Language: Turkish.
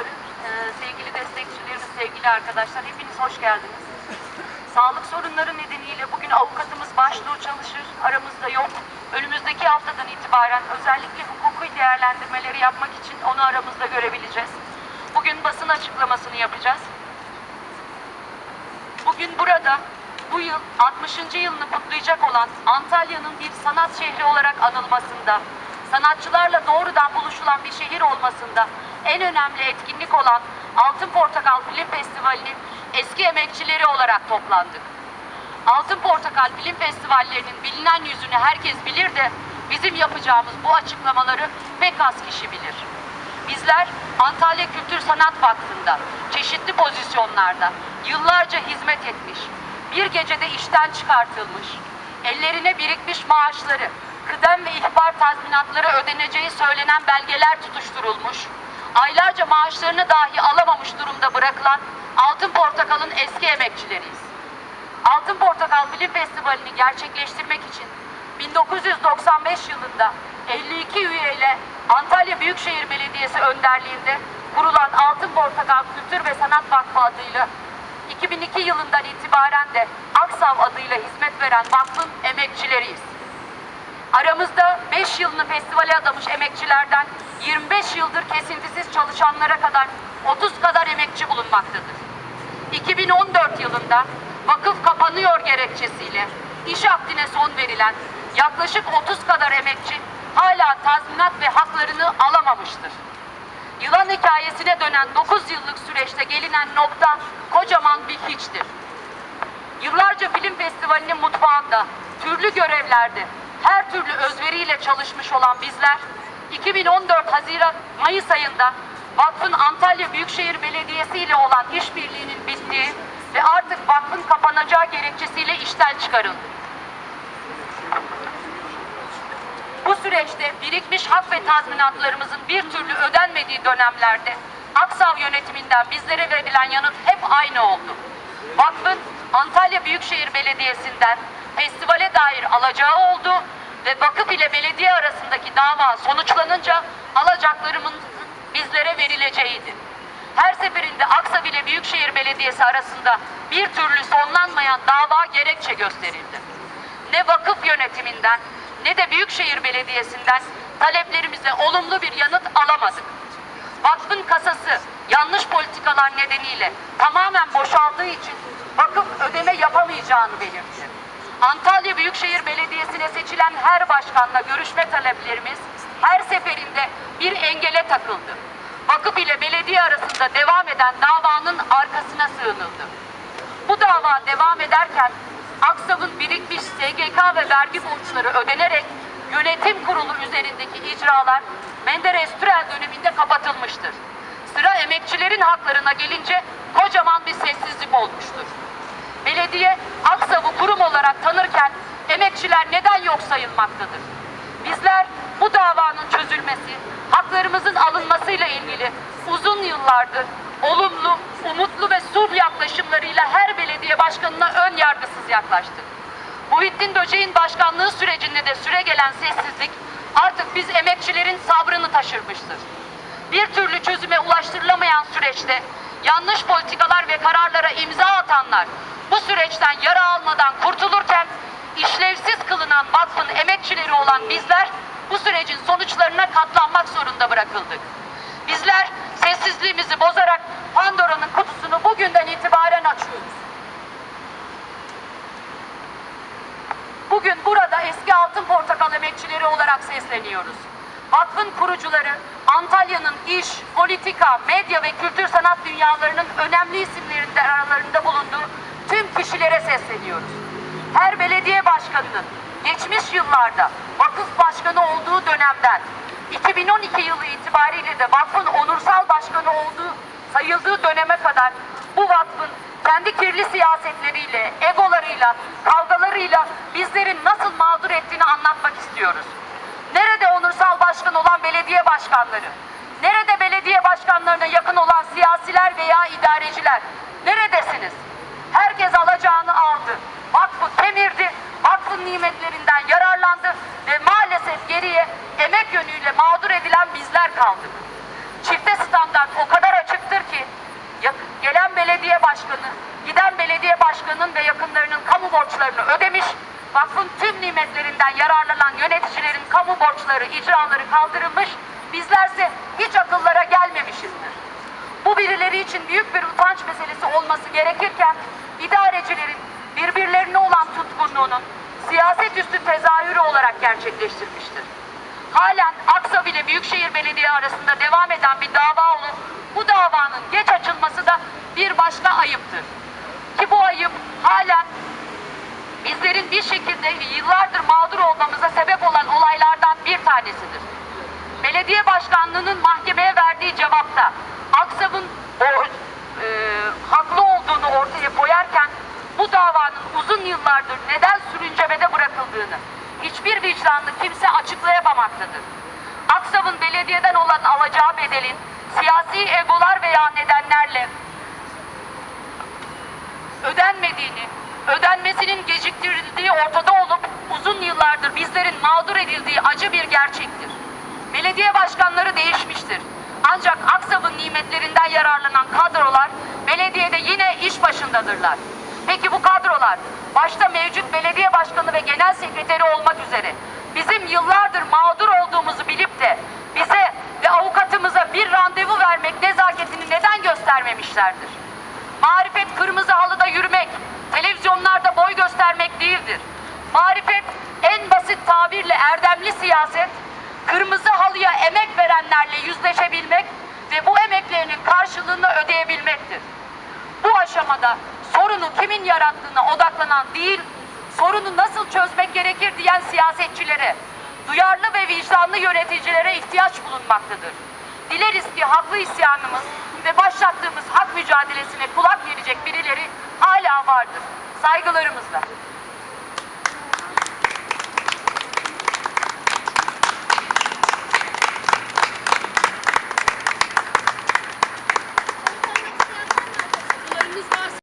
Muhtarı, e, sevgili destekçilerimiz, sevgili arkadaşlar hepiniz hoş geldiniz. Sağlık sorunları nedeniyle bugün avukatımız başlığı çalışır, aramızda yok. Önümüzdeki haftadan itibaren özellikle hukuki değerlendirmeleri yapmak için onu aramızda görebileceğiz. Bugün basın açıklamasını yapacağız. Bugün burada bu yıl 60. yılını kutlayacak olan Antalya'nın bir sanat şehri olarak anılmasında, sanatçılarla doğrudan buluşulan bir şehir olmasında en önemli etkinlik olan Altın Portakal Film Festivali'nin eski emekçileri olarak toplandık. Altın Portakal Film Festivallerinin bilinen yüzünü herkes bilir de bizim yapacağımız bu açıklamaları pek az kişi bilir. Bizler Antalya Kültür Sanat Vakfı'nda çeşitli pozisyonlarda yıllarca hizmet etmiş, bir gecede işten çıkartılmış, ellerine birikmiş maaşları, kıdem ve ihbar tazminatları ödeneceği söylenen belgeler tutuşturulmuş, aylarca maaşlarını dahi alamamış durumda bırakılan Altın Portakal'ın eski emekçileriyiz. Altın Portakal Film Festivali'ni gerçekleştirmek için 1995 yılında 52 üyeyle Antalya Büyükşehir Belediyesi önderliğinde kurulan Altın Portakal Kültür ve Sanat Vakfı adıyla 2002 yılından itibaren de Aksav adıyla hizmet veren vakfın emekçileriyiz. Aramızda 5 yılını festivale adamış emekçilerden 25 yıldır kesintisiz çalışanlara kadar 30 kadar emekçi bulunmaktadır. 2014 yılında vakıf kapanıyor gerekçesiyle iş akdine son verilen yaklaşık 30 kadar emekçi hala tazminat ve haklarını alamamıştır. Yılan hikayesine dönen 9 yıllık süreçte gelinen nokta kocaman bir hiçtir. Yıllarca film festivalinin mutfağında, türlü görevlerde, her türlü özveriyle çalışmış olan bizler, 2014 Haziran Mayıs ayında vakfın Antalya Büyükşehir Belediyesi ile olan işbirliğinin bittiği ve artık vakfın kapanacağı gerekçesiyle işten çıkarıldı. Bu süreçte birikmiş hak ve tazminatlarımızın bir türlü ödenmediği dönemlerde Aksav yönetiminden bizlere verilen yanıt hep aynı oldu. Vakfın Antalya Büyükşehir Belediyesi'nden festivale dair alacağı oldu ve vakıf ile belediye arasındaki dava sonuçlanınca alacaklarımızın bizlere verileceğiydi. Her seferinde Aksav ile Büyükşehir Belediyesi arasında bir türlü sonlanmayan dava gerekçe gösterildi ne vakıf yönetiminden ne de Büyükşehir Belediyesi'nden taleplerimize olumlu bir yanıt alamadık. Vakfın kasası yanlış politikalar nedeniyle tamamen boşaldığı için vakıf ödeme yapamayacağını belirtti. Antalya Büyükşehir Belediyesi'ne seçilen her başkanla görüşme taleplerimiz her seferinde bir engele takıldı. Vakıf ile belediye arasında devam eden davanın arkasına sığınıldı. Bu dava devam ederken Aksav'ın birikmiş SGK ve vergi borçları ödenerek yönetim kurulu üzerindeki icralar Menderes Türel döneminde kapatılmıştır. Sıra emekçilerin haklarına gelince kocaman bir sessizlik olmuştur. Belediye Aksav'ı kurum olarak tanırken emekçiler neden yok sayılmaktadır? Bizler bu davanın çözülmesi, haklarımızın alınmasıyla ilgili uzun yıllardır olumlu, umutlu ve sulh yaklaşımlarıyla her belediye başkanına ön yargısız yaklaştık. Muhittin Böceğin başkanlığı sürecinde de süre gelen sessizlik artık biz emekçilerin sabrını taşırmıştır. Bir türlü çözüme ulaştırılamayan süreçte yanlış politikalar ve kararlara imza atanlar bu süreçten yara almadan kurtulurken işlevsiz kılınan vakfın emekçileri olan bizler bu sürecin sonuçlarına katlanmak zorunda bırakıldık. Bizler sessizliğimizi bozarak Pandora'nın kutusunu bugünden itibaren açıyoruz. Bugün burada eski Altın Portakal emekçileri olarak sesleniyoruz. Vakfın kurucuları Antalya'nın iş, politika, medya ve kültür sanat dünyalarının önemli isimlerinde aralarında bulunduğu tüm kişilere sesleniyoruz. Her belediye başkanının geçmiş yıllarda vakıf başkanı olduğu dönemden 2012 yılı itibariyle de vakfın onursal başkanı olduğu sayıldığı döneme kadar bu vakfın kendi kirli siyasetleriyle, egolarıyla, kavgalarıyla bizleri nasıl mağdur ettiğini anlatmak istiyoruz onursal başkan olan belediye başkanları, nerede belediye başkanlarına yakın olan siyasiler veya idareciler, neredesiniz? Herkes alacağını aldı. Vakfı kemirdi, vakfın nimetlerinden yararlandı ve maalesef geriye emek yönüyle mağdur edilen bizler kaldık. Çifte standart o kadar açıktır ki gelen belediye başkanı, giden belediye başkanının ve yakınlarının kamu borçlarını ödemiş, vakfın tüm nimetlerinden yararlanan yöneticilerin kamu borçları, icraları kaldırılmış, bizlerse hiç akıllara gelmemişizdir. Bu birileri için büyük bir utanç meselesi olması gerekirken idarecilerin birbirlerine olan tutkunluğunun siyaset üstü tezahürü olarak gerçekleştirmiştir. Halen Aksav ile Büyükşehir Belediye arasında devam eden bir dava olup bu davanın geç açılması da bir başka ayıptır. Ki bu ayıp halen bizlerin bir şekilde yıllardır mağdur olmamıza sebep olan olaylardan bir tanesidir. Belediye başkanlığının mahkemeye verdiği cevapta Aksav'ın o, e, haklı olduğunu ortaya koyarken bu davanın uzun yıllardır neden sürüncemede bırakıldığını hiçbir vicdanlı kimse açıklayamamaktadır. Aksav'ın belediyeden olan alacağı bedelin siyasi egolar veya nedenlerle ödenmediğini, ödenmesinin geciktirildiği ortada olup uzun yıllardır bizlerin mağdur edildiği acı bir gerçektir. Belediye başkanları değişmiştir. Ancak Aksav'ın nimetlerinden yararlanan kadrolar belediyede yine iş başındadırlar. Peki bu kadrolar başta mevcut belediye başkanı ve genel sekreteri olmak üzere bizim yıllardır mağdur olduğumuzu bilip de bize ve avukatımıza bir randevu vermek nezaketini neden göstermemişlerdir? Marifet kırmızı halıda yürümek, televizyonlarda boy göstermek değildir. Marifet en basit tabirle erdemli siyaset, kırmızı halıya emek verenlerle yüzleşebilmek ve bu emeklerinin karşılığını ödeyebilmektir. Bu aşamada sorunu kimin yarattığına odaklanan değil, sorunu nasıl çözmek gerekir diyen siyasetçilere, duyarlı ve vicdanlı yöneticilere ihtiyaç bulunmaktadır. Dileriz ki haklı isyanımız ve başlattığımız hak mücadelesine kulak verecek birileri hala vardır. Saygılarımızla.